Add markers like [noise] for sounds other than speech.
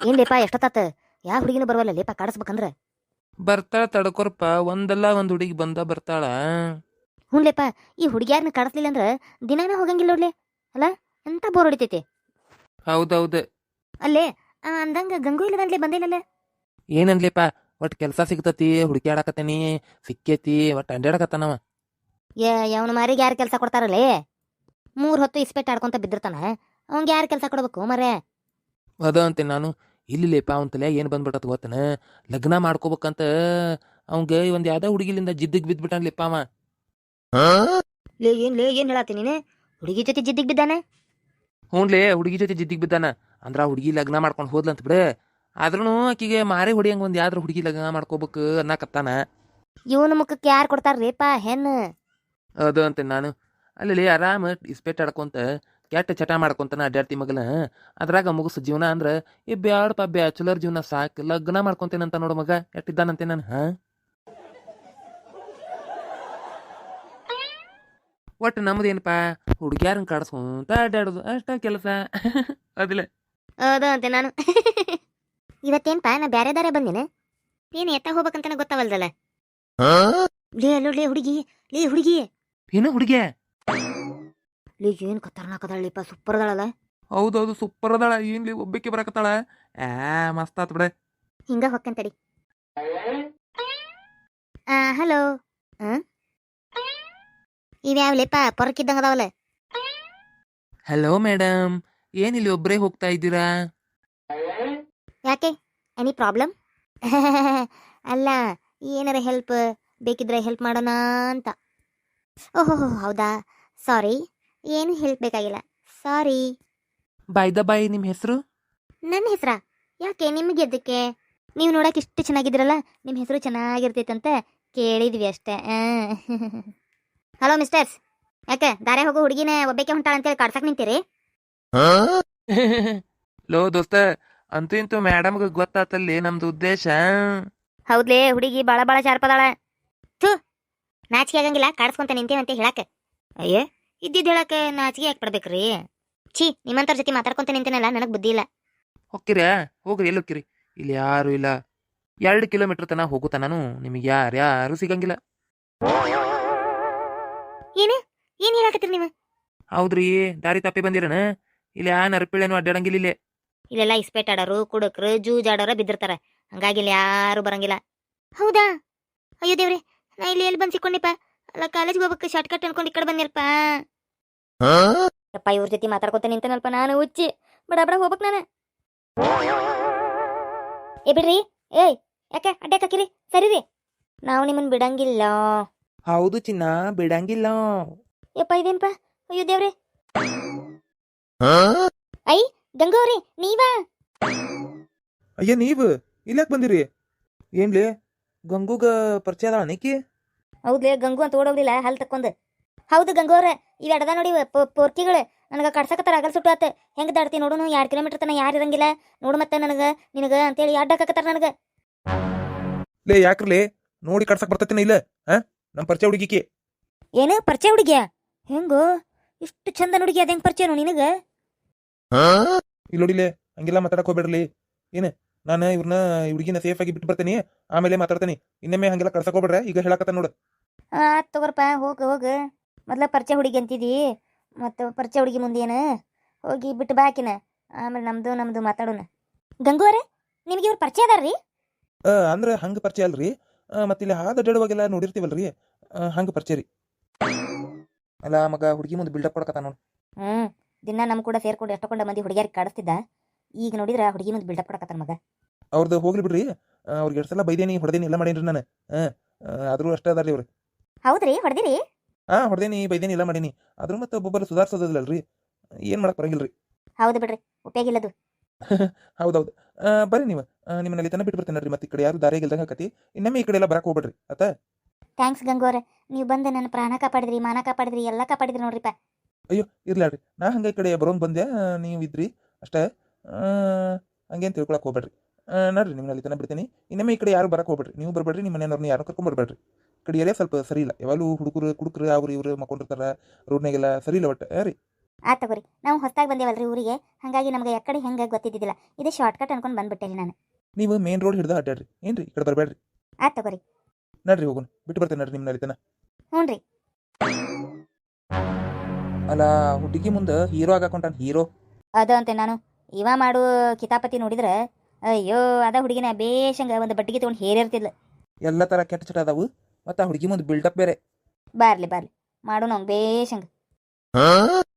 ಏನ್ ಲೇಪ ಎಷ್ಟೊತ್ತಾತ? ಯಾವ ಹುಡುಗಿನೂ ಬರವಲ್ಲ ಲೇಪ ಕಾಡಿಸ್ಬೇಕಂದ್ರ? ಬರ್ತಾಳ ತಡ್ಕೊರ್ಪ ಒಂದಲ್ಲ ಒಂದ್ ಹುಡುಗಿ ಬಂದ ಬರ್ತಾಳ. ಹ್ಞೂ ಲೇಪ ಈ ಹುಡುಗಿಯಾರನ್ನ ಕಾಡಿಸ್ಲಿಲ್ಲ ಅಂದ್ರ ದಿನಾನ ಹೋಗಂಗಿಲ್ಲ ನೋಡ್ಲೆ. ಅಲ್ಲ ಎಂತ ಬೋರ್ ಹೊಡಿತೈತಿ? ಹೌದೌದು. ಅಲ್ಲೇ ಆ, ಅಂದಂಗ ಗಂಗು ಇಲ್ಲದಂದ್ಲೆ ಬಂದೇನಲ್ಲ ಏನನ್ಲಿಪ್ಪ ಒಟ್ ಕೆಲಸ ಸಿಗ್ತತಿ ಹುಡುಕ್ಯಾಡಕತ್ತೇನಿ ಸಿಕ್ಕೇತಿ ಒಟ್ ಅಡ್ಡಾಡಕತ್ತಾನವ ಏ ಅವನ ಮಾರಿಗೆ ಯಾರು ಕೆಲಸ ಕೊಡ್ತಾರಲ್ಲೇ ಮೂರ್ ಹೊತ್ತು ಇಸ್ಪೆಟ್ ಆಡ್ಕೊಂತ ಬಿದ್ದಿರ್ತಾನ. ಅವಂಗೆ ಯಾರು ಕೆಲಸ ಕೊಡ್ಬೇಕು ಮರೆ ಅದ ಅಂತೀನಿ ನಾನು. ಇಲ್ಲಿ ಅವ್ನ ತಲೆ ಏನು ಬಂದ್ಬಿಟ್ಟತ್ ಗೊತ್ತನ? ಲಗ್ನ ಮಾಡ್ಕೋಬೇಕಂತ ಅವಂಗೆ ಒಂದು ಯಾವ್ದೋ ಹುಡುಗಿಲಿಂದ ಜಿದ್ದಿಗೆ ಬಿದ್ದ್ಬಿಟ್ಟಲ್ಲಿಪ್ಪ ಅವ. ಲೇ ಏನ್ ಲೇ ಏನ್ ಹೇಳತ್ತಿ ನೀನು? ಹುಡುಗಿ ಜೊತೆ ಜಿದ್ದಿಗೆ ಬಿದ್ದಾನೆ? ಹ್ಞೂನ್ಲೇ ಹುಡುಗಿ ಜೊತೆ ಜಿದ್ದಿಗೆ ಬಿದ್ದಾನ. ಅಂದ್ರೆ ಆ ಹುಡುಗಿ ಲಗ್ನ ಮಾಡ್ಕೊಂಡು ಹೋದ್ಲಂತ ಬಿಡು. ಆದ್ರೂ ಆಕಿಗೆ ಮಾರಿ ಹೊಡಿಯಂಗ ಒಂದು ಯಾವ್ದ್ರ ಹುಡುಗಿ ಲಗ್ನ ಮಾಡ್ಕೋಬೇಕು ಅನ್ನಕತ್ತಾನ. ಇವನ ಮುಖಕ್ಕೆ ಯಾರು ಕೊಡ್ತಾರ ರೇಪಾ ಹೆಣ್ಣು? ಅದು ಅಂತ ನಾನು. ಅಲ್ಲಿ ಆರಾಮ ಇಸ್ಪೆಟ್ ಆಡ್ಕೊಂತ ಕೆಟ್ಟ ಚಟ ಮಾಡ್ಕೊಂತಾನೆ ಅಡ್ಡಾಡ್ತಿ ಮಗಲ. ಅದ್ರಾಗ ಮುಗಿಸು ಜೀವನ ಅಂದ್ರ ಈ ಬ್ಯಾಡಪ್ಪ ಬ್ಯಾಚುಲರ್ ಜೀವನ ಸಾಕು ಲಗ್ನ ಮಾಡ್ಕೊಂತೇನಂತ ನೋಡು ಮಗ ಎಟ್ಟಿದ್ದಾನಂತೆ [laughs] ನಾನು. [laughs] ಹಾ? ಒಟ್ಟು ನಮ್ದೇನಪ್ಪ ಹುಡುಗಿಯಾರನ್ನ ಕಾಡಿಸ್ಕೊಂತ ಅಡ್ಡಾಡೋದು ಅಷ್ಟ ಕೆಲಸ. ಅದಿಲ್ಲ. ಹೌದು ಅಂತೆ ನಾನು. ಇವತ್ತೇನ್ಪ ನಾ ಬ್ಯಾರೆ ದಾರೆ ಬಂದಿನ. ಏನ್ ಎತ್ತ ಹೋಗ್ಬೇಕಂತ ಗೊತ್ತಾವಲ್ದಲ್ಲ. ಲೇ ಅಲ್ಲೋ ಲೇ ಹುಡುಗಿ ಲೇ ಹುಡುಗಿ. ಏನು ಹುಡುಗಿಯ? ಲೇ ಏನ್ ಖತರ್ನಾಕ್ ಅದಾಳಿಪ್ಪ ಸೂಪರ್ ಅದಾಳಲ್ಲ ಹೌದೌದು ಸೂಪರ್ ಅದಾಳ ಏನ್ಲಿ ಒಬ್ಬಕ್ಕೆ ಬರಕತ್ತಾಳ. ಆ ಮಸ್ತ್ ಆತ್ ಬಿಡ. ಹಿಂಗ ಹೊಕ್ಕಂತಡಿ ಆ ಹಲೋ. ಇವ್ಯಾವ್ಲೆಪ್ಪ ಪೊರಕಿದ್ದಂಗ ಅದಾವಲ್ಲ. Hello madam. ಏನಿಲ್ಲಿ ಒಬ್ಬರೇ ಹೋಗ್ತಾ ಇದ್ದೀರಾ? ಯಾಕೆ? Any problem? [laughs] ಅಲ್ಲ ಏನಾರ ಹೆಲ್ಪ್ ಬೇಕಿದ್ರೆ ಹೆಲ್ಪ್ ಮಾಡೋಣ ಅಂತ. ಓಹೋ ಹೌದಾ? ಸಾರಿ. ಏನು ಹೇಳ್ಬೇಕಾಗಿಲ್ಲ. ಬೇಕಾಗಿಲ್ಲ ಸಾರಿ. ಬೈ ದ ಬೈ ನಿಮ್ಮ ಹೆಸರು? ನನ್ನ ಹೆಸರ? ಯಾಕೆ ನಿಮಗೆ ಅದಕ್ಕೆ ನೀವು ನೋಡಕ್ಕೆ ಇಷ್ಟು ಚೆನ್ನಾಗಿದ್ರಲ್ಲ ನಿಮ್ಮ ಹೆಸರು ಚೆನ್ನಾಗಿರ್ತೈತಂತ ಕೇಳಿದ್ವಿ ಅಷ್ಟೇ. Hello misters. ಯಾಕೆ ದಾರೆ ಹೋಗೋ ಹುಡುಗಿನ ಒಬ್ಬಕ್ಕೆ ಹೊಂಟಾಳ ಅಂತೇಳಿ ಕಾಡ್ಸಕ್ ನಿಂತೀರಿ? ಲೋ ದೋಸ್ತ ಅಂತೂ ಇಂತೂ ಮೇಡಮ್ಗೆ ಗೊತ್ತಾತಲ್ಲಿ ನಮ್ದು ಉದ್ದೇಶ. ಹೌದ್ಲೇ ಹುಡುಗಿ ಬಾಳ ಬಾಳ ಶಾರ್ಪದಾಳ ಥೂ ನಾಚಿಕೆ ಆಗಂಗಿಲ್ಲ ಕಾಡ್ಸ್ಕೊಂತ ಅಂತ ಹೇಳಕ್ಕೆ. ಅಯ್ಯೇ ಇದ್ದಿದ್ದು ಹೇಳಕ್ಕೆ ನಾಚಿಕೆ ಯಾಕೆ ಪಡ್ಬೇಕ್ರಿ? ಛೀ ನಿಮ್ಮಂತರ ಜೊತೆ ಮಾತಾಡ್ಕೊಂತ ನಿಂತೇನಲ್ಲ ನನಗೆ ಬುದ್ಧಿ ಇಲ್ಲ. ಹೋಗ್ತೀರಾ? ಹೋಗ್ರಿ ಎಲ್ಲಿ ಹೋಗ್ತೀರಿ? ಇಲ್ಲಿ ಯಾರು ಇಲ್ಲ. ಎರಡು ಕಿಲೋಮೀಟರ್ ತನ ಹೋಗುತ್ತ ನಾನು? ನಿಮಗೆ ಯಾರು ಯಾರು ಸಿಗಂಗಿಲ್ಲ. ಏನು? ಏನ್ ಹೇಳಕತ್ತೀರಿ ನೀವು? ಹೌದ್ರಿ ದಾರಿ ತಪ್ಪಿ ಬಂದಿರನ ಇಲ್ಲಿ ಯಾ ನರಪಿಳೇನು ಅಡ್ಡಾಡಂಗಿಲ್ಲ ಇಲ್ಲೇ. ಇಲ್ಲೆಲ್ಲ ಇಸ್ಪೇಟ್ ಆಡೋರು ಕುಡುಕ್ರು ಜೂಜ್ ಆಡೋರ ಬಿದ್ದಿರ್ತಾರ. ಹಂಗಾಗಿ ಇಲ್ಲಿ ಯಾರು ಬರಂಗಿಲ್ಲ. ಹೌದಾ? ಅಯ್ಯೋ ದೇವ್ರಿ ನಾ ಇಲ್ಲಿ ಎಲ್ಲಿ ಬಂದು ಸಿಕ್ಕೊಂಡಿಪ್ಪ? ಅಲ್ಲ ಕಾಲೇಜ್ ಹೋಗ್ಬೇಕು ಶಾರ್ಟ್ ಕಟ್ ಅನ್ಕೊಂಡು ಈ ಕಡೆ ಬಂದಿರಪ್ಪ. ಅಪ್ಪ ಇವ್ರ ಜೊತೆ ಮಾತಾಡ್ಕೊತ ನಿಂತನಲ್ಪ ನಾನು ಉಚ್ಚಿ ಬಡ ಬಡ ಹೋಗ್ಬೇಕು ನಾನು. ಏ ಬಿಡ್ರಿ. ಏಯ್ ಯಾಕೆ? ಅಡ್ಡಕ್ಕೆ ಹಾಕಿರಿ ಸರಿ ರೀ. ನಾವು ನಿಮ್ಮನ್ನ ಬಿಡಂಗಿಲ್ಲ. ಹೌದು ಚಿನ್ನ ಬಿಡಂಗಿಲ್ಲ. ಯಪ್ಪ ಇದೇನಪ್ಪ ಅಯ್ಯೋ ದೇವ್ರಿ. ಐ ಗಂಗೋರಿ ನೀವಾ? ಅಯ್ಯ ನೀವು? ಇಲ್ಲಕ್ ಬಂದಿರಿ? ಏನ್ಲಿ? ಗಂಗುಗ ಪರಿಚಯ ಅದಾಳ ನಿಕ್ಕಿ ಹೌದ್ಲೇ ಗಂಗು ಅಂತ ಓಡೋಗ್ಲಿಲ್ಲ ಹಲ್ ತಕ್ಕೊಂಡ್. ಹೌದು ಗಂಗೋರೆ ಇವ್ ಎಡದ ನೋಡಿ ಪೋರ್ಕಿಗಳು ನನಗ ಕಡ್ಸಕತ್ತಾರ ಅಗಲ್ ಸುಟ್ಟು ಆತ. ಹೆಂಗ್ ದಾಡ್ತಿ ನೋಡುನು ಎರಡ್ ಕಿಲೋಮೀಟರ್ ತನ ಯಾರು ಇರಂಗಿಲ್ಲ. ನೋಡು ಮತ್ತೆ ನನಗ ನಿನಗ ಅಂತೇಳಿ ಅಡ್ಡಾಕತ್ತಾರ ನನಗ. ಲೇ ಯಾಕ್ರಲೇ? ನೋಡಿ ಕಡ್ಸಕ್ ಬರ್ತೈತಿನ ಇಲ್ಲ? ಹಾ ನಮ್ ಪರಿಚಯ ಹುಡುಗಿಕಿ. ಏನು ಪರಿಚಯ ಹುಡುಗಿಯ? ಹೆಂಗೋ ಇಷ್ಟು ಚಂದ ಹುಡುಗಿ ಅದ ಹೆಂಗ್ ಪರಿಚಯ ನಿನಗ? ಇಲ್ಲ ನೋಡಿಲೆ ಹಂಗೆಲ್ಲ ಮಾತಾಡಕ್ ಹೋಗ್ಬೇಡ್ರಿ ಏನ? ನಾನು ಇವ್ರನ್ನ ಹುಡುಗಿನ ಸೇಫ್ ಆಗಿ ಬಿಟ್ಟು ಬರ್ತೀನಿ ಆಮೇಲೆ ಮಾತಾಡ್ತೀನಿ. ಇನ್ನೊಮ್ಮೆ ಹಂಗೆಲ್ಲ ಕಳ್ಸಕ್ ಹೋಗ್ಬೇಡ್ರೆ ಈಗ ಹೇಳಕತ್ತ ನೋಡು. ಆ ತಗೋರಪ್ಪ ಹೋಗ ಹೋಗ. ಮೊದ್ಲ ಪರಿಚಯ ಹುಡುಗಿ ಅಂತಿದಿ ಮತ್ತು ಪರಿಚಯ ಹುಡುಗಿ ಮುಂದೇನು. ಹೋಗಿ ಬಿಟ್ಟು ಬಾಕಿನ ಆಮೇಲೆ ನಮ್ದು ನಮ್ದು ಮಾತಾಡೋಣ. ಗಂಗೋರ ನಿಮಗೆ ಇವ್ರು ಪರಿಚಯ ಅದಾರ್ರಿ ಅಂದ್ರೆ ಹಂಗ ಪರಿಚಯ ಅಲ್ರಿ. ಮತ್ತೆ ಇಲ್ಲಿ ಹಾದ ಅಡ್ಡಾಡುವಾಗೆಲ್ಲ ನೋಡಿರ್ತೀವಲ್ರಿ. ಹಂಗೆ ಪರಿಚಯ ರೀ. ಅಲ್ಲ ಮಗ ಹುಡುಗಿ ಮುಂದೆ ಬಿಲ್ಡಪ್ ಕೊಡಕತ್ತ ನೋಡು. ಹ್ಮ್ ದಿನ ನಮ್ ಕೂಡ ಸೇರ್ಕೊಂಡು ಎಷ್ಟೊಂಡ ಮಂದಿ ಹುಡುಗಿಯರಿಗೆ ಕಾಡಿಸ್ತಿದ್ದ. ಈಗ ನೋಡಿದ್ರೆ ಹುಡುಗಿ ಮುಂದೆ ಬಿಲ್ಡಪ್ ಕೊಡಕತ್ತಾನ ಮಗ. ಅವ್ರದ್ದು ಹೋಗ್ಲಿ ಬಿಡ್ರಿ. ಅವ್ರಿಗೆ ಎಷ್ಟೆಲ್ಲ ಸಲ ಬೈದೇನಿ ಹೊಡೆದೇನಿ ಎಲ್ಲ ಮಾಡೇನ್ರಿ ನಾನು. ಆದರೂ ಅಷ್ಟೇ ಅದಾರ್ರಿ ಅವ್ರು. ಹೌದ್ರಿ ಹೊಡೆದಿರಿ? ಹಾಂ ಹೊಡೆದೇನಿ ಬೈದೇನಿ ಎಲ್ಲ ಮಾಡೀನಿ. ಆದ್ರೂ ಮತ್ತೆ ಒಬ್ಬೊಬ್ಬರು ಸುಧಾರಿಸೋದಿಲ್ಲಲ್ರಿ ಏನ್ ಮಾಡಕ್ ಬರಂಗಿಲ್ರಿ. ಹೌದು ಬಿಡ್ರಿ ಉಪಯೋಗ ಇಲ್ಲದು. [laughs] ಹೌದೌದು. ಆ, ಬರ್ರಿ ನೀವು. ಅಲ್ಲಿ ತನ ಬಿಟ್ಟು ಬರ್ತೇನೆ ನೋಡ್ರಿ. ಮತ್ತೆ ಈ ಕಡೆ ಯಾರು ದಾರಿ ಇಲ್ದಂಗ ಆಕತಿ. ಇನ್ನೊಮ್ಮೆ ಈ ಕಡೆ ಎಲ್ಲ ಬರಕ್ ಹೋಗ್ಬಿಡ್ರಿ. ಆತ? ಥ್ಯಾಂಕ್ಸ್ ಗಂಗೋರ ನೀವು ಬಂದೆ ನನ್ನ ಪ್ರಾಣ ಕಾಪಾಡಿದ್ರಿ ಮಾನ ಕಾಪಾಡಿದ್ರಿ ಎಲ್ಲ ಕಾಪಾಡಿದ್ರಿ ನೋಡ್ರಿಪ್ಪ. ಇರ್ಲಾಡ್ರಿ ನಾ ಹಂಗೆ ಈ ಕಡೆ ಬರೋನ್ ಬಂದೆ. ನೀವು ಇದ್ರಿ. ಅಷ್ಟೇ. ಹಂಗೇನ್ ತಿಳ್ಕೊಳಕ್ಕೆ ಹೋಗ್ಬೇಡ್ರಿ. ನೋಡ್ರಿ ನಿಮ್ಮನ್ನ ಅಲ್ಲಿ ತನಕ ಬಿಡ್ತೀನಿ. ಇನ್ನೊಮ್ಮೆ ಈ ಕಡೆ ಯಾರು ಬರಕ್ ಹೋಗ್ಬೇಡ್ರಿ. ನೀವು ಬರಬೇಡ್ರಿ ನಿಮ್ಮ ಮನೆಯವ್ರನ್ನ ಯಾರು ಕರ್ಕೊಂಡ್ ಬರ್ಬೇಡ್ರಿ. ಈ ಕಡೆ ಏರಿಯಾ ಸ್ವಲ್ಪ ಸರಿ ಇಲ್ಲ. ಯಾವಾಗಲೂ ಹುಡುಗರು ಕುಡುಕರು ಅವ್ರು ಇವ್ರು ಮಕ್ಕೊಂಡಿರ್ತಾರೆ ರೋಡ್ನಾಗೆಲ್ಲ ಸರಿ ಇಲ್ಲ ಒಟ್ಟು. ರೀ. ಆ ತಗೋರಿ. ನಾವು ಹೊಸ್ದಾಗಿ ಬಂದೇವಲ್ರಿ ಊರಿಗೆ. ಹಾಗಾಗಿ ನಮ್ಗೆ ಯಾಕಡೆ ಹೆಂಗೆ ಗೊತ್ತಿದ್ದಿಲ್ಲ ಇದು ಶಾರ್ಟ್ಕಟ್ ಅನ್ಕೊಂಡು ಬಂದ್ಬಿಟ್ಟೇರಿ ನಾನು. ನೀವು ಮೇನ್ ರೋಡ್ ಹಿಡ್ದು ಅಡ್ಡಾಡ್ರಿ ಏನ್ರಿ ಈ ಕಡೆ ಬರಬೇಡ್ರಿ. ಆ ತಗೋರಿ. ನಡ್ರಿ ಹೋಗೋಣ. ಬಿಟ್ಟು ಬರ್ತೇನೆ ನಡ್ರಿ ನಿಮ್ಮ ನಲಿತನ ಹ್ಞೂ ರೀ. ಅಲ್ಲ ಹುಡುಗಿ ಮುಂದೆ ಹೀರೋ ಆಗಾಕೊಂಟಾನ ಹೀರೋ. ಅದ ಅಂತೆ ನಾನು. ಇವ ಮಾಡು ಕಿತಾಪತಿ ನೋಡಿದ್ರೆ ಅಯ್ಯೋ ಅದ ಹುಡುಗಿನ ಬೇಷಂಗ ಒಂದು ಬಟ್ಟಿಗೆ ತೊಗೊಂಡು ಹೇರಿರ್ತಿದ್ಲು. ಎಲ್ಲ ತರ ಕೆಟ್ಟ ಚಟ ಅದಾವು ಮತ್ತು ಆ ಹುಡುಗಿ ಮುಂದೆ ಬಿಲ್ಡಪ್ ಬೇರೆ. ಬಾರ್ಲಿ ಬಾರ್ಲಿ ಮಾಡು ನಾವು ಬೇಷಂಗ.